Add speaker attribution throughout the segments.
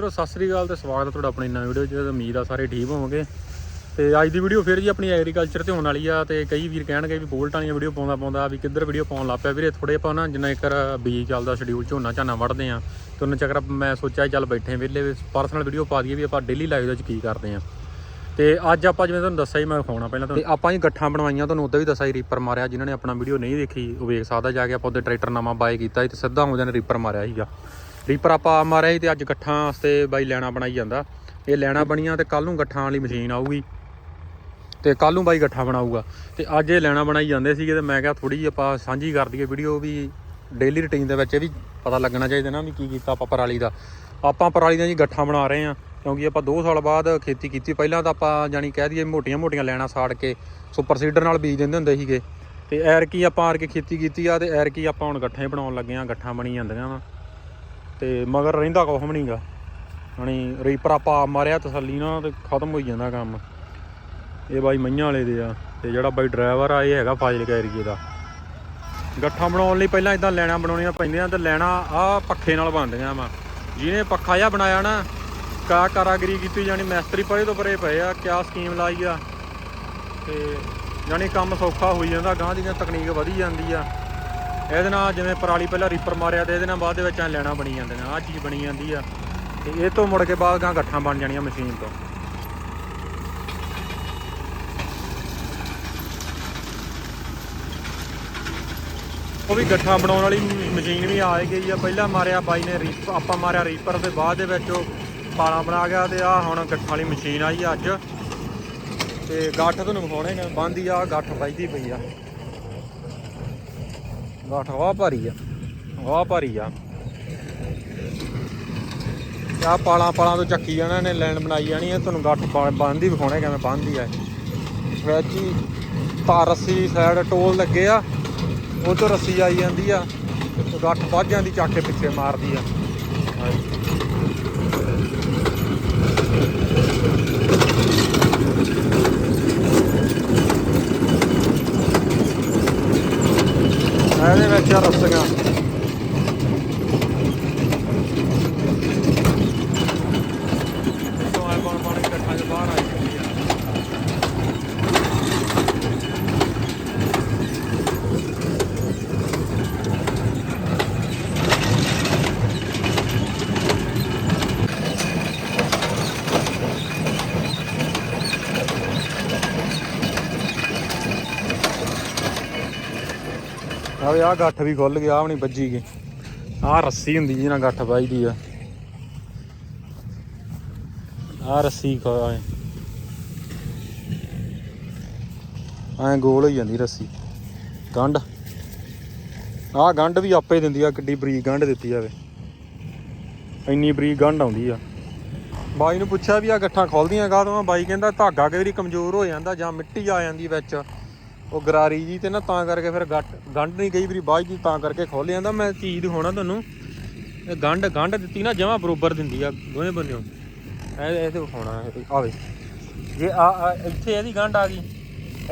Speaker 1: ਚਲੋ ਸਤਿ ਸ੍ਰੀ ਅਕਾਲ ਤੇ ਸਵਾਗਤ ਹੈ ਤੁਹਾਡਾ ਆਪਣੀ ਨਵੀਂ ਵੀਡੀਓ 'ਚ। ਉਮੀਦ ਆ ਸਾਰੇ ਠੀਕ ਹੋਵੋਗੇ। ਤੇ ਅੱਜ ਦੀ ਵੀਡੀਓ ਫਿਰ ਜੀ ਆਪਣੀ ਐਗਰੀਕਲਚਰ ਤੇ ਹੋਣ ਵਾਲੀ ਆ ਤੇ ਕਈ ਵੀਰ ਕਹਿਣਗੇ ਵੀ ਬੋਲਟ ਵਾਲੀਆਂ ਵੀਡੀਓ ਪਾਉਂਦਾ ਪਾਉਂਦਾ ਵੀ ਕਿੱਧਰ ਵੀਡੀਓ ਪਾਉਣ ਲੱਗ ਪਿਆ। ਵੀਰੇ ਥੋੜੇ ਆਪਾਂ ਨਾ ਜਿੰਨਾ ਇੱਕ ਬੀਜ ਚੱਲਦਾ ਸ਼ਡਿਊਲ ਝੋਨਾ ਝਾਨਾ ਵੜਦੇ ਆ। ਤੇ ਉਹਨਾਂ ਚੱਕਰ ਮੈਂ ਸੋਚਿਆ ਚੱਲ ਬੈਠੇ ਵਿਹਲੇ ਪਰਸਨਲ ਵੀਡੀਓ ਪਾ ਦਈਏ ਵੀ ਆਪਾਂ ਡੇਲੀ ਲਾਈਫ ਦੇ ਵਿੱਚ ਕੀ ਕਰਦੇ ਆ। ਤੇ ਅੱਜ ਆਪਾਂ ਜਿਵੇਂ ਤੁਹਾਨੂੰ ਦੱਸਿਆ ਹੀ ਮੈਂ ਵਿਖਾਉਣਾ ਪਹਿਲਾਂ ਤੁਹਾਨੂੰ। ਆਪਾਂ ਹੀ ਗੱਠਾਂ ਬਣਵਾਈਆਂ, ਤੁਹਾਨੂੰ ਉਦੋਂ ਵੀ ਦੱਸਿਆ ਸੀ ਰੀਪਰ ਮਾਰਿਆ, ਜਿਨ੍ਹਾਂ ਨੇ ਆਪਣਾ ਵੀਡੀਓ ਨਹੀਂ ਦੇਖੀ, ਉਹ ਵੇਖ ਸਕਦਾ, ਜਾ ਕੇ ਆਪਾਂ ਉਹਦੇ ਟਰੈਕਟਰ ਨਵਾਂ ਬਾਏ ਕੀਤਾ ਸੀ ਤੇ ਸਿੱਧਾ ਆਉਂਦੇ ਨੇ ਰੀਪਰ ਮਾਰਿਆ ਸੀਗਾ। ਰੀਪਰ ਆਪਾਂ ਮਾਰਿਆ ਸੀ ਤੇ ਅੱਜ ਗੱਠਾਂ ਵਾਸਤੇ ਬਾਈ ਲੈਣਾ ਬਣਾਈ ਜਾਂਦਾ। ਇਹ ਲੈਣਾ ਬਣੀਆਂ ਤੇ ਕੱਲ ਨੂੰ ਗੱਠਾਂ ਵਾਲੀ ਮਸ਼ੀਨ ਆਊਗੀ। ਤੇ ਕੱਲ ਨੂੰ ਬਾਈ ਗੱਠਾਂ ਬਣਾਊਗਾ। ਤੇ ਅੱਜ ਇਹ ਲੈਣਾ ਬਣਾਈ ਜਾਂਦੇ ਸੀਗੇ ਤੇ ਮੈਂ ਕਿਹਾ ਥੋੜੀ ਆਪਾਂ ਸਾਂਝੀ ਕਰ ਦਈਏ ਵੀਡੀਓ ਵੀ ਡੇਲੀ ਰੁਟੀਨ ਦੇ ਵਿੱਚ ਇਹ ਵੀ ਪਤਾ ਲੱਗਣਾ ਚਾਹੀਦਾ ਨਾ ਵੀ ਕੀ ਕੀਤਾ ਆਪਾਂ ਪਰਾਲੀ ਦਾ। ਆਪਾਂ ਪਰਾਲੀ ਦੀਆਂ ਜੀ ਗੱਠਾਂ ਬਣਾ ਰਹੇ ਆ ਕਿਉਂਕਿ ਆਪਾਂ 2 ਸਾਲ ਬਾਅਦ ਖੇਤੀ ਕੀਤੀ। ਪਹਿਲਾਂ ਤਾਂ ਆਪਾਂ ਜਾਨੀ ਕਹਿ ਦਈਏ ਮੋਟੀਆਂ ਮੋਟੀਆਂ ਲੈਣਾ ਸਾੜ ਕੇ, ਸੁਪਰ ਸੀਡਰ ਨਾਲ ਬੀਜ ਦਿੰਦੇ ਹੁੰਦੇ ਸੀਗੇ। ਤੇ ਐਰ ਕੀ ਆਪਾਂ ਆਰ ਕੇ ਖੇਤੀ ਕੀਤੀ ਆ ਤੇ ਐਰ ਕੀ ਆਪਾਂ ਹੁਣ ਗੱਠਾਂ ਹੀ ਬਣਾਉਣ ਲੱਗੇ ਆ ਗੱਠਾਂ ਬਣੀ ਜਾਂਦੀਆਂ ਵਾ। ਤੇ ਮਗਰ ਰਹਿੰਦਾ ਕੁਛ ਵੀ ਨਹੀਂਗਾ ਹਣੀ ਰੀਪਰ ਆਪਾਂ ਮਾਰਿਆ ਤਸੱਲੀ ਨਾਲ ਤੇ ਖਤਮ ਹੋਈ ਜਾਂਦਾ ਕੰਮ। ਇਹ ਬਾਈ ਮਈਆਂ ਵਾਲੇ ਦੇ ਆ ਤੇ ਜਿਹੜਾ ਬਾਈ ਡਰਾਈਵਰ ਆ, ਇਹ ਹੈਗਾ ਫਾਜ਼ਿਲਕਾ ਏਰੀਏ ਦਾ। ਗੱਠਾਂ ਬਣਾਉਣ ਲਈ ਪਹਿਲਾਂ ਇਦਾਂ ਲੈਣਾ ਬਣਾਉਣੀਆਂ ਪੈਂਦੀਆਂ ਤੇ ਲੈਣਾ ਆ ਪੱਖੇ ਨਾਲ ਬਣਦੀਆਂ ਵਾ। ਜਿਹਨੇ ਪੱਖਾ ਜਿਹਾ ਬਣਾਇਆ ਨਾ, ਕਾ ਕਾਰਾਗਰੀ ਕੀਤੀ ਜਾਨੀ ਮਿਸਤਰੀ ਪਰੇ ਤੋਂ ਪਰੇ ਪਏ ਆ, ਕਿਆ ਸਕੀਮ ਲਾਈ ਆ। ਤੇ ਜਾਨੀ ਕੰਮ ਸੌਖਾ ਹੋਈ ਜਾਂਦਾ ਗਾਂ ਦੀਆਂ ਤਕਨੀਕ ਵਧੀ ਜਾਂਦੀ ਆ। ਇਹਦੇ ਨਾਲ ਜਿਵੇਂ ਪਰਾਲੀ ਪਹਿਲਾਂ ਰੀਪਰ ਮਾਰਿਆ ਤੇ ਇਹਦੇ ਨਾਲ ਬਾਅਦ ਦੇ ਵਿੱਚ ਐ ਲੈਣਾ ਬਣੀ ਜਾਂਦੀਆਂ ਆਹ ਚੀਜ਼ ਬਣੀ ਜਾਂਦੀ ਆ। ਤੇ ਇਹ ਤੋਂ ਮੁੜ ਕੇ ਬਾਅਦ ਗਾਂ ਗੱਠਾਂ ਬਣ ਜਾਣੀਆਂ ਮਸ਼ੀਨ ਤੋਂ। ਉਹ ਵੀ ਗੱਠਾਂ ਬਣਾਉਣ ਵਾਲੀ ਮਸ਼ੀਨ ਵੀ ਆ ਗਈ ਆ। ਪਹਿਲਾਂ ਮਾਰਿਆ ਬਾਈ ਨੇ ਰੀਪ ਆਪਾਂ ਮਾਰਿਆ ਰੀਪਰ ਦੇ ਬਾਅਦ ਦੇ ਵਿੱਚ ਉਹ ਪਾਲਾ ਬਣਾ ਗਿਆ ਤੇ ਆ ਹੁਣ ਗੱਠਾਂ ਵਾਲੀ ਮਸ਼ੀਨ ਆਈ ਆ ਅੱਜ। ਤੇ ਗੱਠ ਤੁਹਾਨੂੰ ਵਿਖਾਉਣੇ ਨੇ, ਬੰਦੀ ਆ, ਗੱਠ ਵੱਜਦੀ ਪਈ ਆ। ਗੱਠ ਵਾਹ ਭਾਰੀ ਆ। ਹਵਾ ਭਾਰੀ ਆ। ਆ ਪਾਲਾਂ ਪਾਲਾਂ ਤੋਂ ਚੱਕੀ ਜਾਣਾ ਨੇ ਲਾਈਨ ਬਣਾਈ ਜਾਣੀ ਹੈ ਤੁਹਾਨੂੰ ਗੱਠ ਬੰਦੀ ਵਿਖਾਉਣੇ ਕਿਵੇਂ ਬੰਦੀ ਆ ਇਹ। ਵਿੱਚ ਹੀ ਤਾਰ ਰੱਸੀ ਸਾਈਡ ਟੋਲ ਲੱਗੇ ਆ। ਉਹ ਤੋਂ ਰੱਸੀ ਆਈ ਜਾਂਦੀ ਆ। ਗੱਠ ਵੱਜ ਜਾਂਦੀ, ਚੱਕ ਕੇ ਪਿੱਛੇ ਮਾਰਦੀ ਆ। ਇਹਦੇ ਵਿੱਚ ਆ ਰੱਸੀਆਂ ਤੋਂ ਆ ਬਣ ਬਣ ਕੇ ਗੱਠਾਂ 'ਚ ਬਾਹਰ ਆਈ ਜਾਂਦੀ ਆ ਆਵੇ ਆ ਗੱਠ ਵੀ ਖੁੱਲ ਗਿਆ ਆ ਵੀ ਨਹੀਂ ਵੱਜੀ ਗਈ। ਆ ਰੱਸੀ ਹੁੰਦੀ ਜਿਹਨਾਂ ਗੱਠ ਵੱਜਦੀ ਆ। ਆ ਰੱਸੀ ਖੋਏ ਐ ਗੋਲ ਹੋਈ ਜਾਂਦੀ ਰੱਸੀ। ਗੰਢ। ਆ ਗੰਢ ਵੀ ਆਪੇ ਦਿੰਦੀ ਆ, ਕਿੱਡੀ ਬਰੀਕ ਗੰਢ ਦਿੱਤੀ ਜਾਵੇ। ਇੰਨੀ ਬਰੀਕ ਗੰਢ ਆਉਂਦੀ ਆ। ਬਾਈ ਨੂੰ ਪੁੱਛਿਆ ਵੀ ਆ ਗੱਠਾਂ ਖੋਲਦੀਆਂ ਕਾਹਤੋਂ? ਆ ਬਾਈ ਕਹਿੰਦਾ ਧਾਗਾ ਕਈ ਵਾਰੀ ਕਮਜ਼ੋਰ ਹੋ ਜਾਂਦਾ ਜਾਂ ਮਿੱਟੀ ਆ ਜਾਂਦੀ ਵਿੱਚ। ਉਹ ਗਰਾਰੀ ਜੀ ਤੇ ਨਾ ਤਾਂ ਕਰਕੇ ਫਿਰ ਗੱਟ ਗੰਢ ਨਹੀਂ ਕਈ ਵਾਰੀ ਬਾਈ ਜੀ ਤਾਂ ਕਰਕੇ ਖੋਲ ਜਾਂਦਾ ਮੈਂ ਚੀਜ਼ ਦਿਖਾਉਣਾ ਤੁਹਾਨੂੰ। ਇਹ ਗੰਢ ਗੰਢ ਦਿੱਤੀ ਨਾ, ਜਮਾ ਬਰੋਬਰ ਦਿੰਦੀ ਆ ਦੋਵੇਂ ਬੰਨਿਓ। ਇਹ ਇਹ ਤੇ ਵਿਖਾਉਣਾ ਆਵੇ ਜੇ ਆ ਆ ਇੱਥੇ ਇਹਦੀ ਗੰਢ ਆ ਗਈ।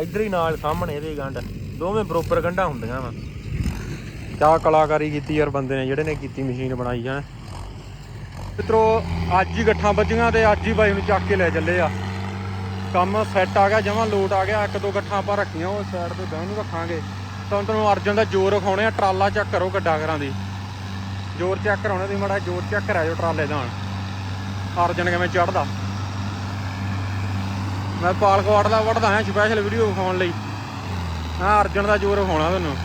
Speaker 1: ਇੱਧਰ ਹੀ ਨਾਲ ਸਾਹਮਣੇ ਇਹਦੇ ਗੰਢ। ਦੋਵੇਂ ਬਰੋਬਰ ਗੰਢਾਂ ਹੁੰਦੀਆਂ ਵਾ। ਕਿਆ ਕਲਾਕਾਰੀ ਕੀਤੀ ਯਾਰ ਬੰਦੇ ਨੇ, ਜਿਹੜੇ ਨੇ ਕੀਤੀ ਮਸ਼ੀਨ ਬਣਾਈ ਆ। ਮਿੱਤਰੋ, ਅੱਜ ਹੀ ਗੱਠਾਂ ਵੱਜੀਆਂ ਤੇ ਅੱਜ ਹੀ ਬਾਈ ਨੂੰ ਚੱਕ ਕੇ ਲੈ ਚੱਲੇ ਆ। ਕੰਮ ਸੈੱਟ ਆ ਗਿਆ, ਜਮਾਂ ਲੋਟ ਆ ਗਿਆ, ਇੱਕ ਦੋ ਗੱਠਾਂ ਆਪਾਂ ਰੱਖੀਆਂ ਉਹ ਸਾਈਡ ਤੇ ਗਾਂ ਨੂੰ ਰੱਖਾਂਗੇ। ਤਾਂ ਤੁਹਾਨੂੰ ਅਰਜਨ ਦਾ ਜ਼ੋਰ ਵਿਖਾਉਣੇ ਆ, ਟਰਾਲਾ ਚੈੱਕ ਕਰੋ ਗੱਡਾ ਕਰਾਂ ਦੀ। ਜ਼ੋਰ ਚੈੱਕ ਕਰਾਉਣਾ, ਤੁਸੀਂ ਮਾੜਾ ਜ਼ੋਰ ਚੈੱਕ ਕਰਾਇਓ ਟਰਾਲੇ ਦਾ ਅਰਜਨ ਕਿਵੇਂ ਚੜਦਾ ਮੈਂ ਪਾਲਕਵਾੜ ਦਾ ਵੜਦਾ ਹਾਂ ਸਪੈਸ਼ਲ ਵੀਡੀਓ ਵਿਖਾਉਣ ਲਈ। ਹਾਂ, ਅਰਜਨ ਦਾ ਜ਼ੋਰ ਵਿਖਾਉਣਾ ਤੁਹਾਨੂੰ।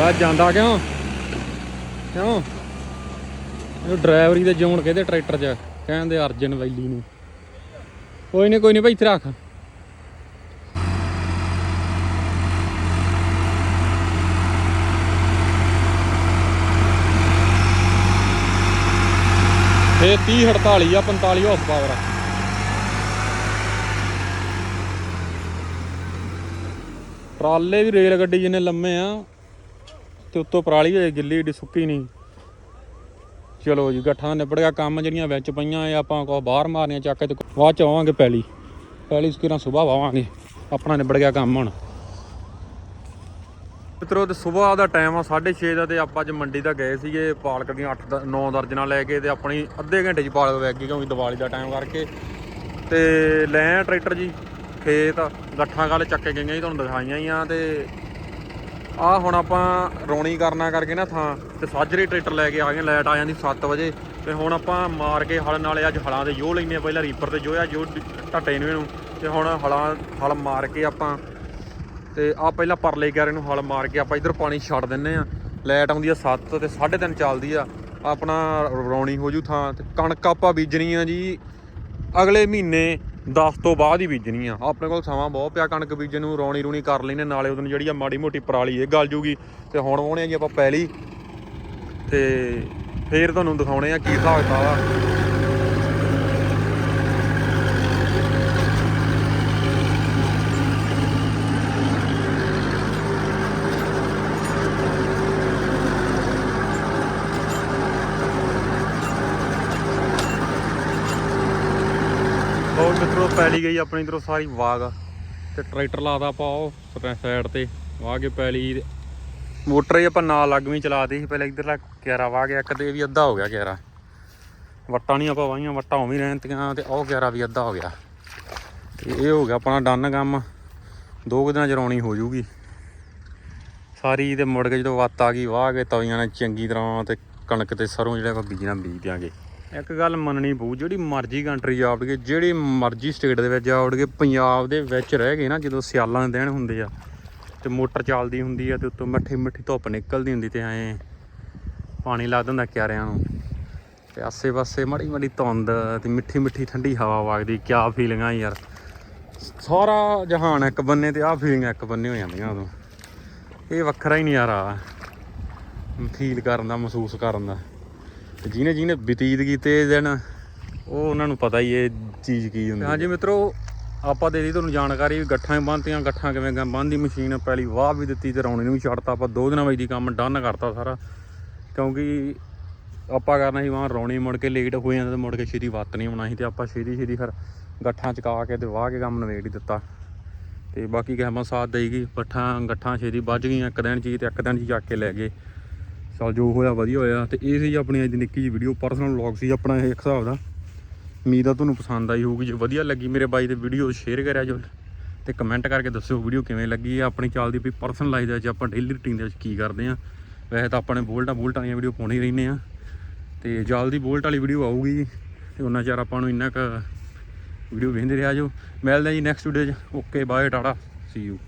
Speaker 1: ਆ ਜਾਂਦਾ ਕਿਉਂ? ਕਿਉਂ? ਇਹ ਡਰਾਈਵਰੀ ਦੇ ਜੋਨ ਕਹਿੰਦੇ ਟਰੈਕਟਰ 'ਚ ਕਹਿੰਦੇ ਅਰਜਨ ਵੈਲੀ ਨੂੰ। ਕੋਈ ਨਹੀਂ ਕੋਈ ਨਹੀਂ ਭਾਈ, ਇੱਥੇ ਰੱਖ। ਇਹ 30 48 ਆ 45 ਹਾਰਸ ਪਾਵਰ ਆ। ਟਰਾਲੇ ਵੀ ਰੇਲ ਗੱਡੀ ਜਿੰਨੇ ਲੰਮੇ ਆ, ਤੇ ਉੱਤੋਂ ਪਰਾਲੀ ਹੋਏ, ਗਿੱਲੀ ਏਡੀ ਸੁੱਕੀ ਨਹੀਂ ਚਲੋ ਜੀ, ਗੱਠਾਂ ਦਾ ਨਿਬੜ ਗਿਆ, ਕੰਮ ਜਿਹੜੀਆਂ ਵਿੱਚ ਪਈਆਂ ਇਹ ਆਪਾਂ ਕੋ ਬਾਹਰ ਮਾਰਨੀਆਂ, ਚੱਕ ਕੇ ਤੇ ਬਾਅਦ ਚ ਆਵਾਂਗੇ ਪੈਲੀ। ਪੈਲੀ ਸਕੀਰਾਂ ਸੁਬਾਹ ਵਾਵਾਂਗੇ। ਆਪਣਾ ਨਿਬੜ ਗਿਆ ਕੰਮ ਹੁਣ। ਮਿੱਤਰੋ, ਤੇ ਸਵੇਰ ਦਾ ਟਾਈਮ ਆ 6:30 ਦਾ ਤੇ ਆਪਾਂ ਅੱਜ ਮੰਡੀ ਦਾ ਗਏ ਸੀਗੇ, ਪਾਲਕ ਦੀਆਂ 8 9 ਦਰਜਨਾਂ ਲੈ ਕੇ ਤੇ ਆਪਣੀ ਅੱਧੇ ਘੰਟੇ 'ਚ ਪਾਲਕ ਵਗ ਗਈ ਕਿਉਂਕਿ ਦੀਵਾਲੀ ਦਾ ਟਾਈਮ ਕਰਕੇ। ਤੇ ਲੈ ਆ ਟਰੈਕਟਰ ਜੀ, ਖੇਤ, ਗੱਠਾਂ ਗੱਲ ਚੱਕੇ ਗਈਆਂ ਜੀ, ਤੁਹਾਨੂੰ ਦਿਖਾਈਆਂ ਹੀ ਆ ਤੇ ਆ ਹੁਣ ਆਪਾਂ ਰੌਣੀ ਕਰਨਾ ਕਰਕੇ ਨਾ ਥਾਂ ਤੇ ਸਾਜਰੇ ਟਰੈਕਟਰ ਲੈ ਕੇ ਆ ਗਏ, ਲਾਈਟ ਆ ਜਾਂਦੀ 7 ਵਜੇ। ਤੇ ਹੁਣ ਆਪਾਂ ਮਾਰ ਕੇ ਹਲ ਨਾਲੇ ਅੱਜ ਹਲਾਂ ਦੇ ਜੋ ਲੈਨੇ ਆ, ਪਹਿਲਾਂ ਰੀਪਰ ਤੇ ਜੋ ਆ ਜੋ ਢੱਟੇ ਨੂੰ ਇਹਨੂੰ। ਤੇ ਹੁਣ ਹਲਾਂ, ਹਲ ਮਾਰ ਕੇ ਆਪਾਂ ਤੇ ਆ ਪਹਿਲਾਂ ਪਰਲੇ ਕਿਆਰੇ ਨੂੰ ਹਲ ਮਾਰ ਕੇ ਆਪਾਂ ਇਧਰ ਪਾਣੀ ਛੱਡ ਦਿੰਨੇ ਆ। ਲਾਈਟ ਆਉਂਦੀ ਆ 7 ਤੇ 3:30 ਚੱਲਦੀ ਆ। ਆਪਣਾ ਰੌਣੀ ਹੋ ਜੂ ਥਾਂ ਤੇ। ਕਣਕ ਆਪਾਂ ਬੀਜਣੀ ਆ ਜੀ ਅਗਲੇ ਮਹੀਨੇ 10 ਤੋਂ ਬਾਅਦ ਹੀ ਬੀਜਣੀ ਆ। ਆਪਣੇ ਕੋਲ ਸਮਾਂ ਬਹੁਤ ਪਿਆ, ਕਣਕ ਬੀਜਣ ਨੂੰ, ਰੌਣੀ ਰੂਣੀ ਕਰ ਲੈਨੇ ਨਾਲੇ ਉਹਦੋਂ ਜਿਹੜੀ ਆ ਮਾੜੀ ਮੋਟੀ ਪਰਾਲੀ ਇਹ ਗਲ ਜੂਗੀ। ਤੇ ਹੁਣ ਵਾਉਣੇ ਆ ਜੀ ਆਪਾਂ ਪਹਿਲੀ। ਤੇ ਫੇਰ ਤੁਹਾਨੂੰ ਦਿਖਾਉਣੇ ਆ ਕੀ ਹਿਸਾਬ ਕਿਤਾਬ ਆ ਬਹੁਤ ਮਿੱਤਰੋ ਪੈਲੀ ਗਈ ਆਪਣੀ ਇਧਰੋਂ ਸਾਰੀ ਵਾਗ ਤੇ ਟਰੈਕਟਰ ਲਾਦਾ ਆਪਾਂ ਉਹ ਸਾਈਡ ਤੇ ਵਾਹ ਕੇ ਪੈਲੀ ਮੋਟਰ ਹੀ ਆਪਾਂ ਨਾਲ ਲੱਗਵੀਂ ਚਲਾਤੀ ਸੀ ਪਹਿਲਾਂ ਇਧਰਲਾ ਕਿਆਰਾ ਵਾਹ ਗਿਆ ਕਦੇ ਵੀ ਅੱਧਾ ਹੋ ਗਿਆ ਕਿਆਰਾ ਵੱਟਾਂ ਨਹੀਂ ਆਪਾਂ ਵਾਹੀਆਂ ਵੱਟਾਂ ਉਵੇਂ ਰਹਿੰਦੀਆਂ ਤੇ ਉਹ ਕਿਆਰਾ ਵੀ ਅੱਧਾ ਹੋ ਗਿਆ। ਤੇ ਇਹ ਹੋ ਗਿਆ ਆਪਣਾ ਡਨ ਕੰਮ। ਦੋ ਕੁ ਦਿਨਾਂ ਚ ਰੌਣੀ ਹੋ ਜੂਗੀ। ਸਾਰੀ ਤੇ ਮੁੜ ਕੇ ਜਦੋਂ ਵੱਤ ਆ ਗਈ ਵਾਹ ਕੇ ਤਵੀਆਂ ਨਾਲ ਚੰਗੀ ਤਰ੍ਹਾਂ ਤੇ ਕਣਕ ਤੇ ਸਰੋਂ ਜਿਹੜਾ ਆਪਾਂ ਬੀਜਣਾ ਬੀਜ ਦਿਆਂਗੇ। ਇੱਕ ਗੱਲ ਮੰਨਣੀ ਪਊ, ਜਿਹੜੀ ਮਰਜ਼ੀ ਕੰਟਰੀ ਜਾਵੜਗੇ ਜਿਹੜੀ ਮਰਜ਼ੀ ਸਟੇਟ ਦੇ ਵਿੱਚ ਜਾਵੜਗੇ ਪੰਜਾਬ ਦੇ ਵਿੱਚ ਰਹਿ ਗਏ ਨਾ, ਜਦੋਂ ਸਿਆਲਾਂ ਦੇ ਦਿਨ ਹੁੰਦੇ ਆ, ਤੇ ਮੋਟਰ ਚੱਲਦੀ ਹੁੰਦੀ ਆ, ਤੇ ਉੱਤੋਂ ਮੱਠੀ ਮਿੱਠੀ ਧੁੱਪ ਨਿਕਲਦੀ ਹੁੰਦੀ ਤੇ ਐਂ ਪਾਣੀ ਲੱਗ ਹੁੰਦਾ ਕਿਆਰਿਆਂ ਨੂੰ। ਤੇ ਆਸੇ-ਪਾਸੇ ਮੜੀ ਮੜੀ ਧੁੰਦ ਤੇ ਮਿੱਠੀ ਮਿੱਠੀ ਠੰਡੀ ਹਵਾ ਵਗਦੀ, ਕਿਆ ਫੀਲਿੰਗਾਂ ਯਾਰ। ਸਾਰਾ ਜਹਾਨ ਇੱਕ ਬੰਨੇ ਤੇ ਆਹ ਫੀਲਿੰਗ ਇੱਕ ਬੰਨੇ ਹੋ ਜਾਂਦੀਆਂ ਉਦੋਂ। ਇਹ ਵੱਖਰਾ ਹੀ ਨਜ਼ਾਰਾ ਫੀਲ ਕਰਨ ਦਾ, ਮਹਿਸੂਸ ਕਰਨ ਦਾ। ਤੇ ਜਿਹਨੇ ਜਿਹਨੇ ਬਤੀਤ ਕੀਤੇ ਦਿਨ ਉਹ ਉਹਨਾਂ ਨੂੰ ਪਤਾ ਹੀ ਇਹ ਚੀਜ਼ ਕੀ ਹੁੰਦੀ ਹਾਂਜੀ ਮਿੱਤਰੋ ਆਪਾਂ ਦੇ ਦੀ ਤੁਹਾਨੂੰ ਜਾਣਕਾਰੀ ਗੱਠਾਂ ਬੰਨਤੀਆਂ ਗੱਠਾਂ ਕਿਵੇਂ ਗਾ ਬੰਨ੍ਹਦੀ ਮਸ਼ੀਨ ਪਹਿਲੀ ਵਾਹ ਵੀ ਦਿੱਤੀ ਤੇ ਰੌਣੀ ਨੂੰ ਵੀ ਛੱਡਤਾ ਆਪਾਂ ਦੋ ਦਿਨਾਂ ਵਿੱਚ ਦੀ ਕੰਮ ਡਨ ਕਰਤਾ ਸਾਰਾ। ਕਿਉਂਕਿ ਆਪਾਂ ਕਰਨਾ ਸੀ ਵਾਂ ਰੌਣੀ ਮੁੜ ਕੇ ਲੇਟ ਹੋ ਜਾਂਦਾ ਤੇ ਮੁੜ ਕੇ ਛੇਤੀ ਵੱਤ ਨਹੀਂ ਆਉਣਾ ਸੀ ਤੇ ਆਪਾਂ ਛੇਤੀ ਛੇਤੀ ਫਿਰ ਗੱਠਾਂ ਚਕਾ ਕੇ ਤੇ ਵਾਹ ਕੇ ਕੰਮ ਨਵੇੜ ਹੀ ਦਿੱਤਾ। ਤੇ ਬਾਕੀ ਕਹਿਮਾ ਸਾਥ ਦੇਈਗੀ ਪੱਠਾਂ ਗੱਠਾਂ ਛੇਤੀ ਵੱਜ ਗਈਆਂ ਇੱਕ ਦਿਨ ਚ ਹੀ ਤੇ ਇੱਕ ਦਿਨ ਚ ਹੀ ਚੱਕ ਕੇ ਲੈ ਗਏ। ਚਲ ਜੋ ਹੋਇਆ ਵਧੀਆ ਹੋਇਆ ਤੇ ਇਹ ਸੀ ਆਪਣੀ ਅੱਜ ਦੀ ਨਿੱਕੀ ਜਿਹੀ ਵੀਡੀਓ ਪਰਸਨਲ ਵਲੌਗ ਸੀ ਆਪਣਾ ਇਹ ਇੱਕ ਹਿਸਾਬ ਦਾ। ਉਮੀਦ ਆ ਤੁਹਾਨੂੰ ਪਸੰਦ ਆਈ ਹੋਊਗੀ, ਜੇ ਵਧੀਆ ਲੱਗੀ ਮੇਰੇ ਬਾਈ ਦੇ ਵੀਡੀਓ ਸ਼ੇਅਰ ਕਰਿਆ ਜੋ ਤੇ ਕਮੈਂਟ ਕਰਕੇ ਦੱਸਿਓ ਵੀਡੀਓ ਕਿਵੇਂ ਲੱਗੀ ਆ। ਆਪਣੀ ਚੱਲਦੀ ਪਈ ਪਰਸਨਲ ਲਾਈਫ ਦੇ ਵਿੱਚ ਆਪਾਂ ਡੇਲੀ ਰੂਟੀਨ ਦੇ ਵਿੱਚ ਕੀ ਕਰਦੇ ਆ। ਵੈਸੇ ਤਾਂ ਆਪਾਂ ਨੇ ਬੋਲਟਾਂ ਬੋਲਟਾਂ ਦੀਆਂ ਵੀਡੀਓ ਪਾਉਣੀ ਰਹਿੰਦੇ ਆ। ਤੇ ਜਲਦੀ ਬੋਲਟ ਵਾਲੀ ਵੀਡੀਓ ਆਊਗੀ ਤੇ ਉਹਨਾਂ ਚਿਰ ਆਪਾਂ ਨੂੰ ਇੰਨਾ ਕੁ ਵੀਡੀਓ ਵੇਖਦੇ ਰਿਹਾ ਜੋ। ਮਿਲਦੇ ਜੀ ਨੈਕਸਟ ਵੀਡੀਓ 'ਚ। Okay bye tata see you